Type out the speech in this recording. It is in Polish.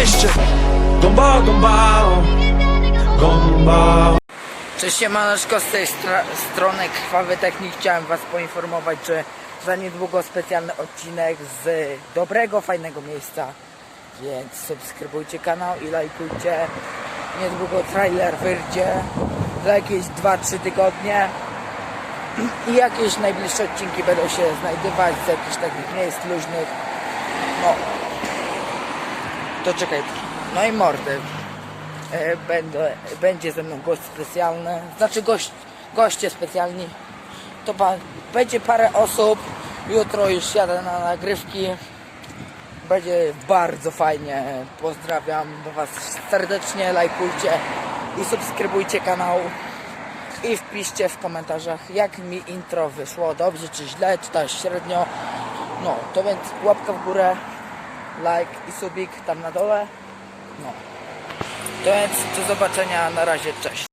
mieście Gomba, gomba Gomba Cześć siemaneczko, z tej stra- strony Krwawy Technik. Chciałem was poinformować, że za niedługo specjalny odcinek z dobrego, fajnego miejsca. Więc subskrybujcie kanał i lajkujcie. Niedługo trailer wyjdzie za jakieś 2-3 tygodnie. I jakieś najbliższe odcinki będą się znajdować z jakichś takich miejsc luźnych. No to czekaj no i mordy E, będę, będzie ze mną gość specjalny, znaczy gość, goście specjalni. To pa, będzie parę osób. Jutro już jadę na nagrywki. Będzie bardzo fajnie. Pozdrawiam Was serdecznie, lajkujcie i subskrybujcie kanał. I wpiszcie w komentarzach, jak mi intro wyszło, dobrze czy źle, czy też średnio. No, to więc łapka w górę, like i subik tam na dole. No. To więc do zobaczenia, na razie, cześć.